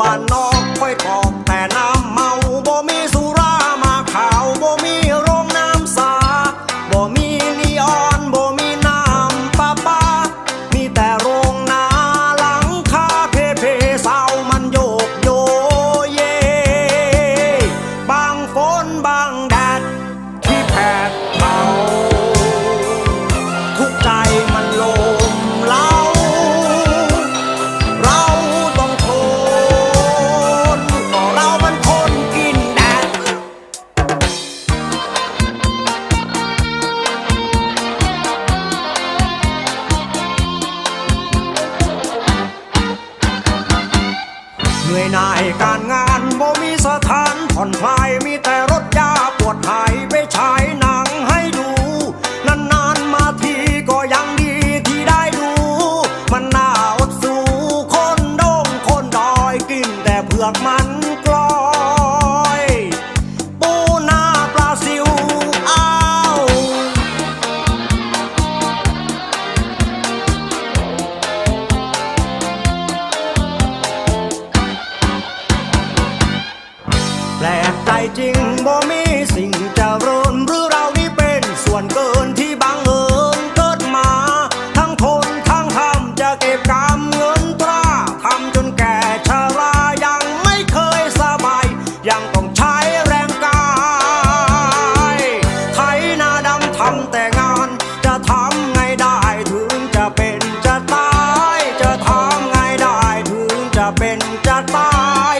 บ้านนอกค่อยพอ นื่อยหน่ายการงาน แปลกใจจริงบ่มีสิ่งจะรินหรือเรานี่เป็นส่วนเกินที่บังเอิญเกิดมา ทั้งทนทั้งทำจะเก็บกรมเงินตราทำจนแก่ชรายังไม่เคยสบาย ยังต้องใช้แรงกายไถนาดำทำแต่งานจะทำไงได้ถึงจะเป็นจะตาย จะทำไงได้ถึงจะเป็นจะตาย